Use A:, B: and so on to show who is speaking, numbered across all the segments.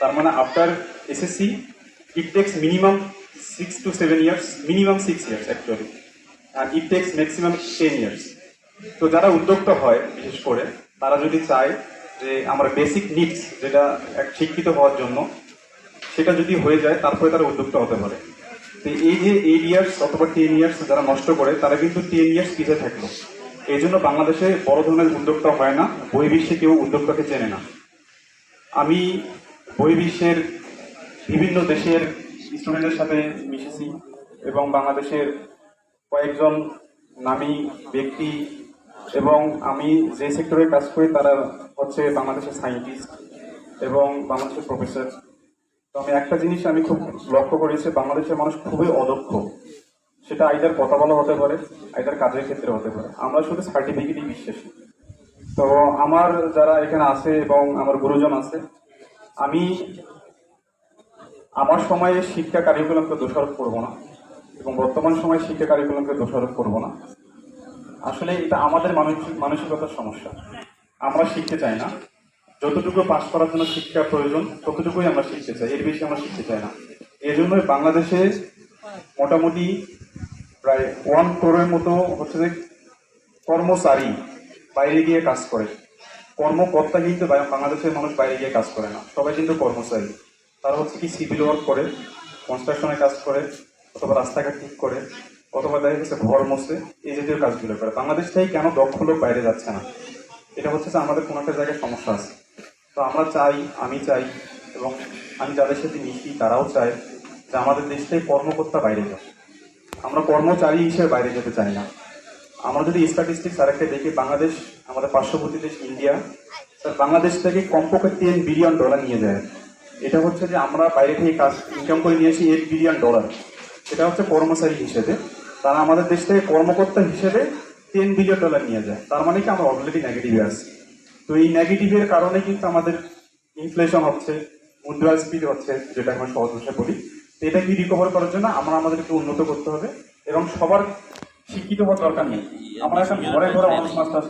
A: তার মানে after SSC it takes minimum six to seven years minimum six years actually R it takes maximum ten years তো যারা উদ্যোক্তা হয়, বিশেষ করে, তারা যদি চায় যে আমার বেসিক নিডস যেটা এক শিক্ষিত হওয়ার জন্য, সেটা যদি হয়ে যায়, তারপরে তারা উদ্যোক্তা হতে পারে। তো এই যে এইট ইয়ার্স অথবা টেন ইয়ার্স যারা নষ্ট করে, তারা কিন্তু টেন ইয়ার্স পিছিয়ে থাকল এই জন্য বাংলাদেশে বড় ধরনের উদ্যোক্তা হয় না, বহির্বিশ্বে কেউ উদ্যোক্তাকে চেনে না। আমি বহির্বিশ্বের বিভিন্ন দেশের স্টুডেন্টের সাথে মিশেছি এবং বাংলাদেশের কয়েকজন নামী ব্যক্তি এবং আমি যে সেক্টরে কাজ করি তারা হচ্ছে বাংলাদেশের সায়েন্টিস্ট এবং বাংলাদেশের প্রফেসর তো আমি একটা জিনিস আমি খুব লক্ষ্য করেছি বাংলাদেশের মানুষ খুবই অদক্ষ। সেটা আইদার কথা বলা হতে পারে আইদার কাজের ক্ষেত্রে হতে পারে। আমরা শুধু সার্টিফিকেটই বিশ্বাসী। তো আমার যারা এখানে আছে এবং আমার গুরুজন আছে আমি আমার সময়ে শিক্ষা কারিকুলামকে দোষারোপ করব না এবং বর্তমান সময়ে শিক্ষা কারিকুলামকে দোষারোপ করব না। আসলে এটা আমাদের মানসিক, মানসিকতার সমস্যা। আমরা শিখতে চাই না। যতটুকু পাশ করার জন্য শিক্ষা প্রয়োজন, ততটুকুই আমরা শিখতে চাই। এর বেশি আমরা শিখতে চাই না। এই জন্য বাংলাদেশে মোটামুটি প্রায় ওয়ান ক্রোরের মতো হচ্ছে যে কর্মচারী বাইরে গিয়ে কাজ করে। কর্মকর্তা কিন্তু বাংলাদেশের মানুষ বাইরে গিয়ে কাজ করে না। সবাই কিন্তু কর্মচারী। তারা হচ্ছে কি সিভিল ওয়ার্ক করে কনস্ট্রাকশনে কাজ করে, অথবা রাস্তাঘাট ঠিক করে, অথবা দেখা গেছে ঘর মোছে, এই জাতীয় কাজগুলো করে। বাংলাদেশ থেকে কেন দক্ষ লোক বাইরে যাচ্ছে না? এটা হচ্ছে যে আমাদের কোনো একটা জায়গায় সমস্যা আছে। তো আমরা চাই, আমি চাই, এবং আমি যাদের সাথে মিশি, তারাও চায় যে আমাদের দেশ থেকে কর্মকর্তা বাইরে যাক। আমরা কর্মচারী হিসেবে বাইরে যেতে চাই না। আমরা যদি স্ট্যাটিস্টিক্স আরেকটা দেখি, বাংলাদেশ আমাদের পার্শ্ববর্তী দেশ ইন্ডিয়া স্যার বাংলাদেশ থেকে কমপক্ষে টেন বিলিয়ন ডলার নিয়ে যায়। এটা হচ্ছে যে আমরা বাইরে থেকে কাজ ইনকাম করে নিয়ে আসি এইট বিলিয়ন ডলার সেটা হচ্ছে কর্মচারী হিসেবে। তারা আমাদের দেশ থেকে কর্মকর্তা হিসেবে টেন বিলিয়ন ডলার নিয়ে যায়। তার মানে কি আমরা অলরেডি নেগেটিভে আছি। তো এই নেগেটিভের কারণে কিন্তু আমাদের ইনফ্লেশন হচ্ছে মুদ্রাস্ফীতি হচ্ছে, যেটা আমরা সহজ ভাষায় বলি। এটা কি রিকভার করার জন্য আমরা আমাদেরকে উন্নত করতে হবে এবং সবার শিক্ষিত হওয়ার দরকার নেই। আমরা এখন ঘরে ঘরে অনার্স মাস্টার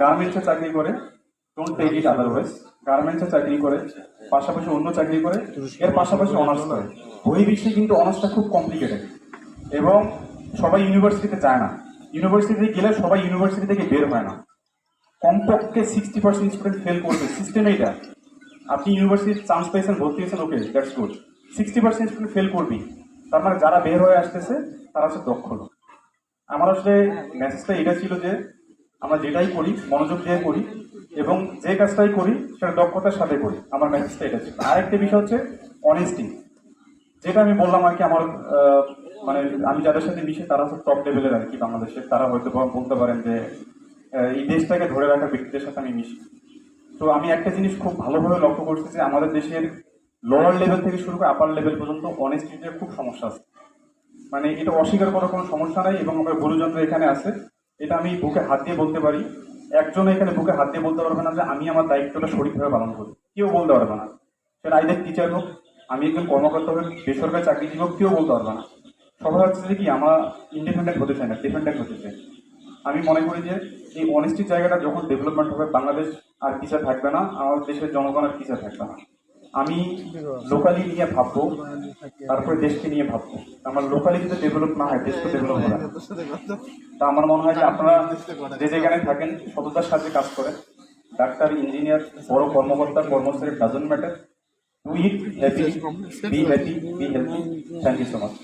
A: গার্মেন্টসে চাকরি করে ডোন্ট টেক ইট আদারওয়াইজ গার্মেন্টসে চাকরি করে পাশাপাশি অন্য চাকরি করে এর পাশাপাশি অনার্স করে। বহির্বিশ্বে কিন্তু অনার্সটা খুব কমপ্লিকেটেড এবং সবাই ইউনিভার্সিটিতে যায় না। ইউনিভার্সিটিতে গেলে সবাই ইউনিভার্সিটি থেকে বের হয় না। কমপক্ষে সিক্সটি পার্সেন্ট স্টুডেন্ট ফেল করবে। সিস্টেম এইটা। আপনি ইউনিভার্সিটির চান্স পেয়েছেন ভর্তি হয়েছেন okay that's good sixty percent student fail করবি। তার মানে যারা বের হয়ে আসতেছে তারা হচ্ছে দক্ষ লোক। আমার আসলে মেসেজটা এটা ছিল যে আমরা যেটাই করি, মনোযোগ দিয়ে করি এবং যে কাজটাই করি, সেটা দক্ষতার সাথে করি। আমার মেসেজটা এটা ছিল। আরেকটা বিষয় হচ্ছে অনেস্টি যেটা আমি বললাম আর কি, আমার মানে আমি যাদের সাথে মিশি, তারা হচ্ছে টপ লেভেলের আর কি বাংলাদেশের। তারা হয়তো বলতে পারেন যে এই দেশটাকে ধরে রাখা ব্যক্তিদের সাথে আমি মিশি। তো আমি একটা জিনিস খুব ভালোভাবে লক্ষ্য করছি যে আমাদের দেশের লোয়ার লেভেল থেকে শুরু করে আপার লেভেল পর্যন্ত অনেস্টিতে খুব সমস্যা আছে। মানে এটা অস্বীকার করার কোনো সমস্যা নাই এবং আমার গুরুযন্ত্র এখানে আছে। এটা আমি বুকে হাত দিয়ে বলতে পারি। একজন এখানে বুকে হাত দিয়ে বলতে পারবে না যে আমি আমার দায়িত্বটা সঠিকভাবে পালন করি। কেউ বলতে পারবে না। সেটা আইদের টিচার হোক, আমি একজন কর্মকর্তা হোক, বেসরকারি চাকরিজীবী হোক, কেউ বলতে পারবে না। সবাই হচ্ছে যে কি আমরা ইন্ডিপেন্ডেন্ট হতে চাই না? ডিপেন্ডেন্ট হতে চাই আমি মনে করি যে এই অনেস্টির জায়গাটা যখন ডেভেলপমেন্ট হবে, বাংলাদেশ আর পিছিয়ে থাকবে না, আমাদের দেশের জনগণ আর পিছিয়ে থাকবে না। আমি লোকালি নিয়ে ভাববো, তারপরে দেশকে নিয়ে ভাববো। আমার লোকালি যদি ডেভেলপ না হয়, দেশকে ডেভেলপ করা। তা আমার মনে হয় যে আপনারা যে যেখানে থাকেন, সততার সাথে কাজ করেন। ডাক্তার ইঞ্জিনিয়ার বড় কর্মকর্তা, কর্মচারী doesn't matter it happy be happy be healthy thank you so much